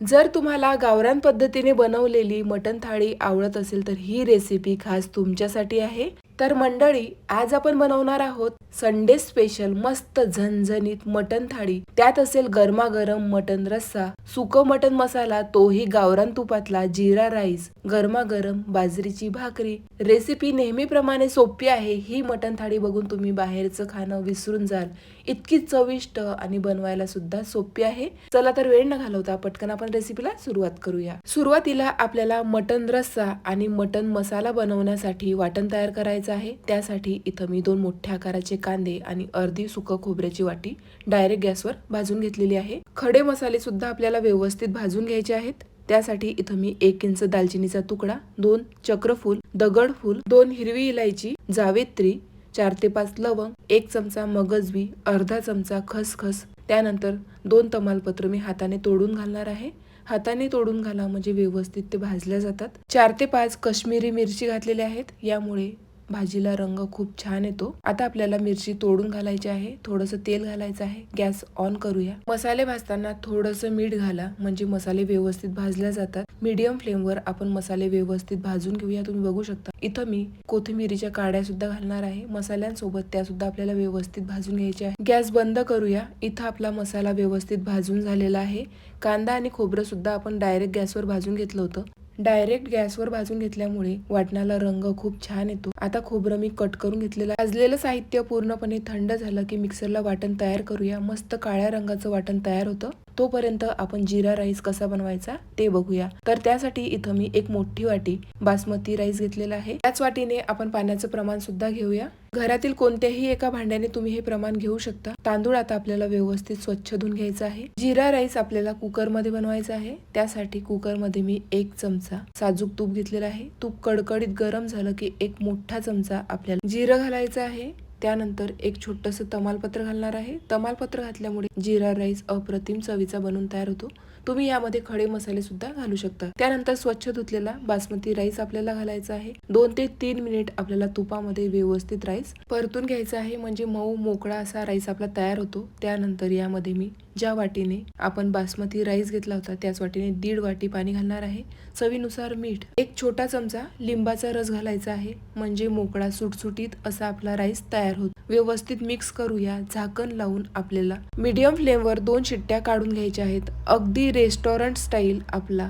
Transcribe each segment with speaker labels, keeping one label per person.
Speaker 1: जर तुम्हाला गावरान पद्धतीने बनवलेली मटण थाळी आवडत असेल तर ही रेसिपी खास तुमच्यासाठी आहे. तर मंडळी आज आपण बनवणार आहोत संडे स्पेशल मस्त झणझणीत मटन थाळी. त्यात असेल गरमागरम मटन रस्सा सुकं मटन मसाला तोही गावरान तुपातला जिरा राईस गरमागरम बाजरीची भाकरी. रेसिपी नेहमीप्रमाणे सोपी आहे ही मटन थाळी बघून तुम्ही बाहेरचं खाणं विसरून जाल. इतकी चविष्ट आणि बनवायला सुद्धा सोपी आहे. चला तर वेळ न घालवता पटकन आपण रेसिपीला सुरुवात करूया. सुरुवातीला आपल्याला मटन रस्सा आणि मटन मसाला बनवण्यासाठी वाटण तयार करायचं आहे. त्यासाठी इथं मी दोन मोठ्या आकाराचे कांदे आणि अर्धी सुक खोबऱ्याची वाटी डायरेक्ट गॅसवर भाजून घेतलेली आहे. खडे मसाले सुद्धा आपल्याला व्यवस्थित भाजून घ्यायचे आहेत. त्यासाठी इथं मी एक इंच दालचिनीचा तुकडा दोन चक्रफूल दगडफूल दोन हिरवी इलायची जावेत्री चार ते पाच लवंग एक चमचा मगजबी अर्धा चमचा खसखस त्यानंतर दोन तमालपत्र मी हाताने तोडून घालणार आहे. हाताने तोडून घाला म्हणजे व्यवस्थित ते भाजल्या जातात. चार ते पाच कश्मीरी मिरची घातलेल्या आहेत. यामुळे भाजीला रंग खूप छान येतो. आता आपल्याला मिरची तोडून घालायची आहे. थोडस तेल घालायचं आहे. गॅस ऑन करूया. मसाले भाजताना थोडस मीठ घाला. म्हणजे मसाले व्यवस्थित भाजल्या जातात. मीडियम फ्लेमवर आपण मसाले व्यवस्थित भाजून घेऊया. तुम्ही बघू शकता. इथं मी कोथिंबिरीच्या काड्या सुद्धा घालणार आहे. मसाल्यांसोबत त्या सुद्धा आपल्याला व्यवस्थित भाजून घ्यायच्या आहे. गॅस बंद करूया. इथं आपला मसाला व्यवस्थित भाजून झालेला आहे. कांदा आणि खोबरं सुद्धा आपण डायरेक्ट गॅसवर भाजून घेतलं होतं. डायरेक्ट गॅसवर भाजून घेतल्यामुळे वाटणाला रंग खूप छान येतो. आता खोबरं मी कट करून घेतलेलं भाजलेलं साहित्य पूर्णपणे थंड झालं की मिक्सरला वाटण तयार करूया. मस्त काळ्या रंगाचं वाटण तयार होतं. तोपर्यंत आपण जिरा राईस कसा बनवायचा ते बघूया. तर त्यासाठी इथं मी एक मोठी वाटी बासमती राईस घेतलेला आहे. त्याच वाटीने आपण पाण्याचं प्रमाण सुद्धा घेऊया. घरातील कोणत्याही एका भांड्याने तुम्ही हे प्रमाण घेऊ शकता. तांदूळ आता आपल्याला व्यवस्थित स्वच्छ धुवून घ्यायचा आहे. जिरा राईस आपल्याला कुकरमध्ये बनवायचा आहे. त्यासाठी कुकरमध्ये मी एक चमचा साजूक तूप घेतलेला आहे. तूप कडकडीत गरम झालं की एक मोठा चमचा आपल्याला जिरं घालायचं आहे. त्यानंतर एक छोटस तमालपत्र घालणार आहे. तमालपत्र घातल्यामुळे जिरा राईस अप्रतिम चवीचा बनून तयार होतो. तुम्ही यामध्ये खडे मसाले सुद्धा घालू शकता. त्यानंतर स्वच्छ धुतलेला बासमती राईस आपल्याला घालायचा आहे. दोन ते तीन मिनिट आपल्याला तुपामध्ये व्यवस्थित राईस परतून घ्यायचा आहे. म्हणजे मऊ मोकळा असा राईस आपला तयार होतो. त्यानंतर यामध्ये मी ज्या वाटीने आपण बासमती राईस घेतला होता त्याच वाटीने दीड वाटी पाणी घालणार आहे. चवीनुसार मीठ एक छोटा चमचा लिंबाचा रस घालायचा आहे. म्हणजे मोकळा सुटसुटीत असा आपला राईस तयार होतो. व्यवस्थित मिक्स करूया. झाकण लावून आपल्याला मीडियम फ्लेमवर दोन शिट्ट्या काढून घ्यायच्या आहेत. अगदी रेस्टॉरंट स्टाईल आपला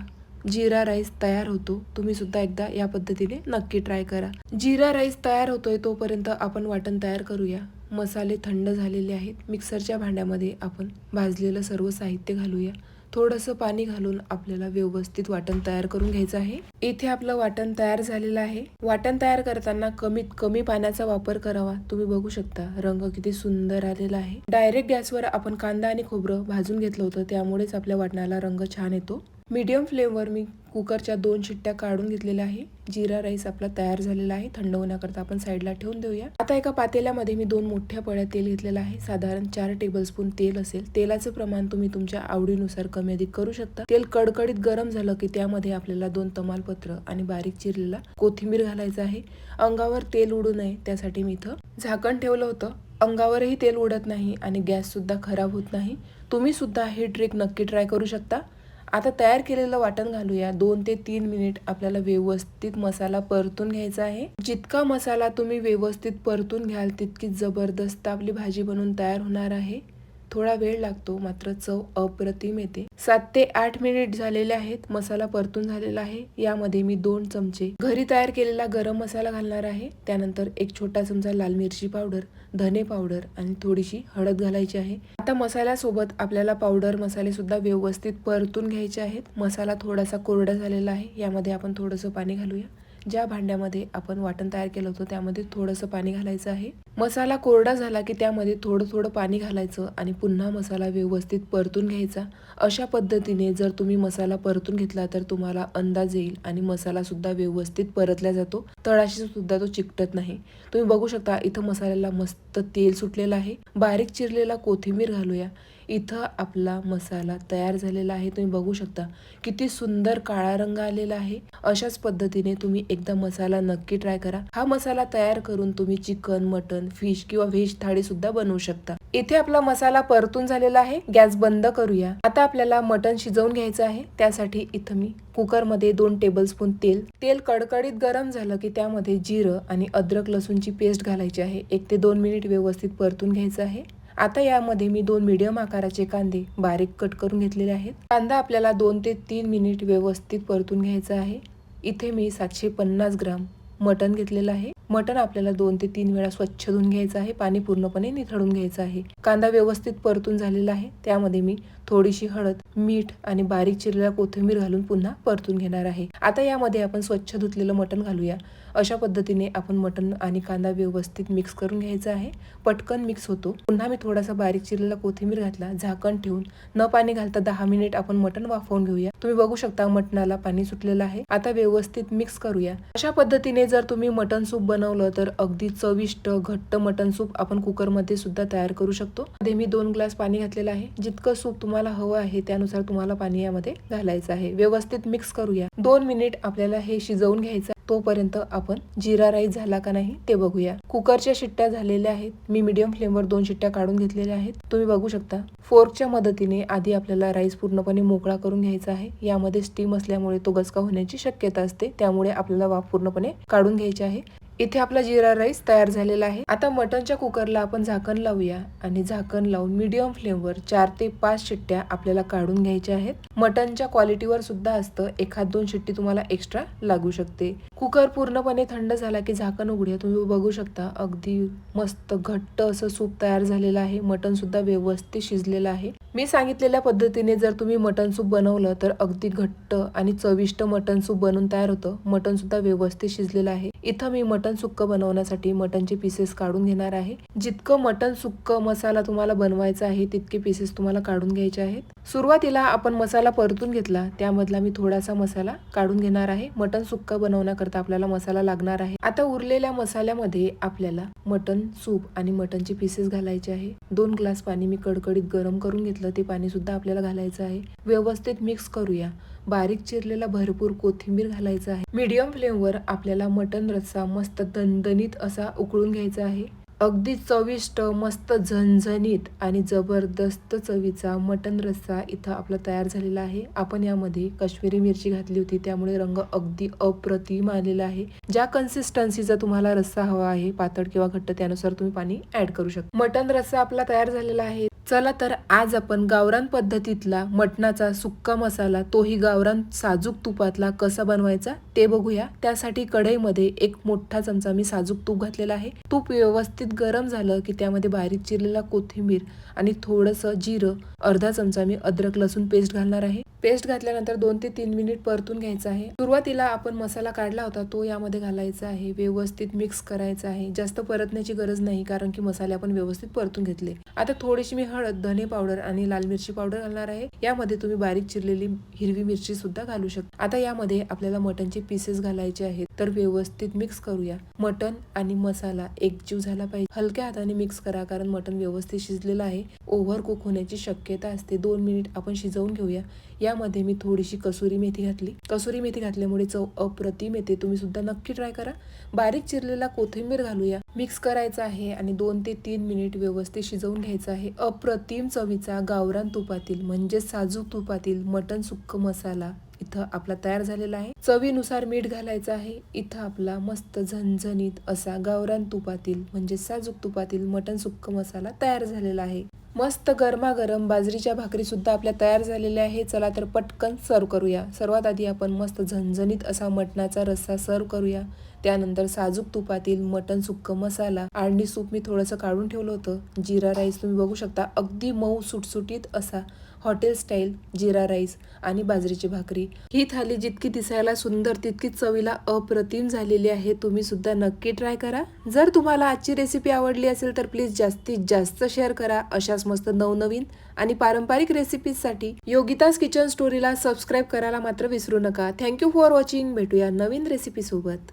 Speaker 1: जिरा राईस तयार होतो. तुम्ही सुद्धा एकदा या पद्धतीने नक्की ट्राय करा. जिरा राईस तयार होतोय तोपर्यंत आपण वाटण तयार करूया. मसाले थंड झालेले आहेत. मिक्सरच्या भांड्यामध्ये आपण भाजलेलं सर्व साहित्य घालूया. थोडंसं पाणी घालून आपल्याला व्यवस्थित वाटण तयार करून घ्यायचं आहे. इथे आपलं वाटण तयार झालेलं आहे. वाटण तयार करताना कमीत कमी पाण्याचा वापर करावा. तुम्ही बघू शकता रंग किती सुंदर आलेला आहे. डायरेक्ट गॅसवर आपण कांदा आणि खोबरं भाजून घेतलं होतं त्यामुळेच आपल्या वाटणाला रंग छान येतो. मीडियम फ्लेमवर मी कुकरच्या दोन शिट्ट्या काढून घेतलेल्या आहे. जिरा राईस आपला तयार झालेला आहे. थंड होण्याकरता आपण साईडला ठेवून देऊया. आता एका पातेल्यामध्ये मी दोन मोठ्या पळ्या तेल घेतलेलं आहे. साधारण चार टेबलस्पून तेल असेल. तेलाचं प्रमाण तुम्ही तुमच्या आवडीनुसार कमी अधिक करू शकता. तेल कडकडीत गरम झालं की त्यामध्ये आपल्याला दोन तमालपत्र आणि बारीक चिरलेला कोथिंबीर घालायचं आहे. अंगावर तेल उडू नये त्यासाठी मी इथं झाकण ठेवलं होतं. अंगावरही तेल उडत नाही आणि गॅस सुद्धा खराब होत नाही. तुम्ही सुद्धा ही ट्रिक नक्की ट्राय करू शकता. आता तयार केलेलं वाटण घालूया. दोन ते तीन मिनिट आपल्याला व्यवस्थित मसाला परतून घ्यायचा आहे. जितका मसाला तुम्ही व्यवस्थित परतून घ्याल तितकी जबरदस्त आपली भाजी बनून तयार होणार आहे. थोडा वेळ लागतो मात्र चव अप्रतिम येते. सात ते आठ मिनिट झालेले आहेत मसाला परतून झालेला आहे. यामध्ये मी दोन चमचे घरी तयार केलेला गरम मसाला घालणार आहे. त्यानंतर एक छोटा चमचा लाल मिरची पावडर धने पावडर आणि थोडीशी हळद घालायची आहे. आता मसाल्यासोबत आपल्याला पावडर मसाले सुद्धा व्यवस्थित परतून घ्यायचे आहेत. मसाला थोडासा कोरडा झालेला आहे. यामध्ये आपण थोडंसं पाणी घालूया. ज्या भांड्यामध्ये आपण वाटण तयार केलं होतं त्यामध्ये थोडंसं पाणी घालायचं आहे. मसाला कोरडा झाला की त्यामध्ये थोडं थोडं पाणी घालायचं आणि पुन्हा मसाला व्यवस्थित परतून घ्यायचा. अशा पद्धतीने जर तुम्ही मसाला परतून घेतला तर तुम्हाला अंदाज येईल आणि मसाला सुद्धा व्यवस्थित परतला जातो. तळाशी सुद्धा तो चिकटत नाही. तुम्ही बघू शकता इथं मसाल्याला मस्त तेल सुटलेलं आहे. बारीक चिरलेला कोथिंबीर घालूया. इथं आपला मसाला तयार झालेला आहे. तुम्ही बघू शकता किती सुंदर काळा रंग आलेला आहे. अशाच पद्धतीने तुम्ही एकदा मसाला नक्की ट्राय करा. हा मसाला तयार करून तुम्ही चिकन मटन फिश किंवा व्हेज थाळी सुद्धा बनवू शकता. इथे आपला मसाला परतून झालेला आहे. गॅस बंद करूया. आता आपल्याला मटन शिजवून घ्यायचं आहे. त्यासाठी इथं मी कुकरमध्ये दोन टेबलस्पून तेल. तेल कडकडीत गरम झालं की त्यामध्ये जिरं आणि अद्रक लसूणची पेस्ट घालायची आहे. एक ते दोन मिनिट व्यवस्थित परतून घ्यायचं आहे. आता यामध्ये मी दोन मीडियम आकाराचे कांदे बारीक कट करून घेतलेले आहेत. कांदा आपल्याला दोन ते तीन मिनिट व्यवस्थित परतून घ्यायचा आहे. इथे मी सातशे पन्नास ग्राम मटण घेतलेलं आहे. मटण आपल्याला दोन ते तीन वेळा स्वच्छ धुवून घ्यायचं आहे. पाणी पूर्णपणे निथळून घ्यायचं आहे. कांदा व्यवस्थित परतून झालेला आहे. त्यामध्ये मी थोडीशी हळद मीठ आणि बारीक चिरलेला कोथिंबीर घालून पुन्हा परतून घेणार आहे. आता यामध्ये आपण स्वच्छ धुतलेलं मटण घालूया. अशा पद्धतीने आपण मटण आणि कांदा व्यवस्थित मिक्स करून घ्यायचा आहे. पटकन मिक्स होतो. पुन्हा मी थोडासा बारीक चिरलेला कोथिंबीर घातला झाकण ठेवून. न पाणी घालता दहा मिनिट आपण मटण वाफवून घेऊया. तुम्ही बघू शकता मटणाला पाणी सुटलेलं आहे. आता व्यवस्थित मिक्स करूया. अशा पद्धतीने जर तुम्ही मटण सूप बनवलं तर अगदी चविष्ट घट्ट मटण सूप आपण कुकरमध्ये सुद्धा तयार करू शकतो. मध्ये मी दोन ग्लास पाणी घातलेलं आहे. जितकं सूप तुम्हाला हवं आहे त्यानुसार तुम्हाला पाणी यामध्ये घालायचं आहे. व्यवस्थित मिक्स करूया. दोन मिनिट आपल्याला हे शिजवून घ्यायचं तोपर्यंत आपण जिरा राईस झाला का नाही ते बघूया. कुकरच्या शिट्ट्या झालेल्या आहेत. मी मीडियम फ्लेमवर दोन शिट्ट्या काढून घेतलेल्या आहेत. तुम्ही बघू शकता. फोर्कच्या मदतीने आधी आपल्याला राईस पूर्णपणे मोकळा करून घ्यायचा आहे. यामध्ये स्टीम असल्यामुळे तो गचका होण्याची शक्यता असते. त्यामुळे आपल्याला वाफ पूर्णपणे काढून घ्यायची आहे. इथे आपला जिरा राईस तयार झालेला आहे. आता मटनच्या कुकरला आपण झाकण लावूया आणि झाकण लावून मीडियम फ्लेमवर चार ते पाच शिट्ट्या आपल्याला काढून घ्यायच्या आहेत. मटनच्या क्वालिटीवर सुद्धा असतं एखाद दोन शिट्टी तुम्हाला एक्स्ट्रा लागू शकते. कुकर पूर्णपणे थंड झाला की झाकण उघड्या तुम्ही बघू शकता अगदी मस्त घट्ट असं सूप तयार झालेलं आहे. मटन सुद्धा व्यवस्थित शिजलेलं आहे. मी सांगितलेल्या पद्धतीने जर तुम्ही मटन सूप बनवलं तर अगदी घट्ट आणि चविष्ट मटन सूप बनून तयार होतं. मटन सुद्धा व्यवस्थित शिजलेलं आहे. इथं मी मटन सुक्क बनवण्यासाठी मटणचे पीसेस काढून घेणार आहे. जितकं मटन सुक्क मसाला तुम्हाला बनवायचा आहे तितके पीसेस तुम्हाला काढून घ्यायचे आहेत. सुरुवातीला आपण मसाला परतून घेतला त्यामधला मी थोडासा मसाला काढून घेणार आहे. मटन सुक्क बनवण्याकरता आपल्याला मसाला लागणार आहे. आता उरलेल्या मसाल्यामध्ये आपल्याला मटन सूप आणि मटणचे पीसेस घालायचे आहे. दोन ग्लास पाणी मी कडकडीत गरम करून घेतलं ते पाणी सुद्धा आपल्याला घालायचं आहे. व्यवस्थित मिक्स करूया. बारीक चिरलेला भरपूर कोथिंबीर घालायचा आहे. मीडियम फ्लेमवर आपल्याला मटन रस्सा मस्त दणदणीत असा उकळून घ्यायचा आहे. अगदी चविष्ट मस्त झणझणीत आणि जबरदस्त चवीचा मटन रस्सा इथं आपला तयार झालेला आहे. आपण यामध्ये काश्मीरी मिरची घातली होती त्यामुळे रंग अगदी अप्रतिम आलेला आहे. ज्या कन्सिस्टन्सीचा तुम्हाला रस्सा हवा आहे पातळ किंवा घट्ट त्यानुसार तुम्ही पाणी ऍड करू शकता. मटन रस्सा आपला तयार झालेला आहे. चला तर आज आपण गावरान पद्धतीतला मटणाचा सुक्का मसाला तोही गावरान साजूक तुपातला कसा बनवायचा ते बघूया. त्यासाठी कढईमध्ये एक मोठा चमचा मी साजूक तूप घातलेला आहे. तूप व्यवस्थित गरम झालं की त्यामध्ये बारीक चिरलेला कोथिंबीर आणि थोडंसं जिरं अर्धा चमचा मी अद्रक लसूण पेस्ट घालणार आहे. पेस्ट घातल्यानंतर दोन ते तीन मिनिट परतून घ्यायचं आहे. सुरुवातीला आपण मसाला काढला होता तो यामध्ये घालायचा आहे. व्यवस्थित मिक्स करायचा आहे. जास्त परतण्याची गरज नाही कारण की मसाले आपण व्यवस्थित परतून घेतले. आता थोडीशी मी हळद धने पावडर आणि लाल मिरची पावडर घालणार आहे. यामध्ये तुम्ही बारीक चिरलेली हिरवी मिरची सुद्धा घालू शकता. आता यामध्ये आपल्याला मटनचे पीसेस घालायचे आहेत. तर व्यवस्थित मिक्स करूया. मटन आणि मसाला एकजीव झाला पाहिजे. हलक्या हाताने मिक्स करा कारण मटन व्यवस्थित शिजलेलं आहे. ओव्हर कुक होण्याची शक्यता असते. दोन मिनिट आपण शिजवून घेऊया. यामध्ये मी थोडीशी कसुरी मेथी घातली. कसुरी मेथी घातल्यामुळे चव अप्रतिम येते. तुम्ही सुद्धा नक्की ट्राय करा. बारीक चिरलेला कोथिंबीर घालूया. मिक्स करायचं आहे आणि दोन ते तीन मिनिट व्यवस्थित शिजवून घ्यायचं आहे. अप्रतिम चवीचा गावरान तुपातील म्हणजे साजूक तुपातील मटन सुक्क मसाला इथं आपला तयार झालेला आहे. चवीनुसार मीठ घालायचं आहे. इथं आपला मस्त झणझणीत असा गावरान तुपातील म्हणजे साजूक तुपातील मटन सुक्क मसाला तयार झालेला आहे. मस्त गरमागरम बाजरीच्या भाकरीसुद्धा आपल्या तयार झालेल्या आहे चला तर पटकन सर्व करूया. सर्वात आधी आपण मस्त झणझणीत असा मटणाचा रस्सा सर्व करूया. त्यानंतर साजूक तुपातील मटण सुक्क मसाला आडणी सूप मी थोडंसं काढून ठेवलं होतं. जिरा राईस तुम्ही बघू शकता. अगदी मऊ सुटसुटीत असा हॉटेल स्टाईल जिरा राईस आणि बाजरीची भाकरी. ही थाली जितकी दिसायला सुंदर तितकी चवीला अप्रतिम झालेली आहे. तुम्ही सुद्धा नक्की ट्राय करा. जर तुम्हाला आजची रेसिपी आवडली असेल तर प्लीज जास्तीत जास्त शेअर करा. अशाच मस्त नवनवीन आणि पारंपरिक रेसिपीजसाठी योगितास किचन स्टोरीला सबस्क्राईब करायला मात्र विसरू नका. थँक्यू फॉर वॉचिंग भेटूया नवीन रेसिपीसोबत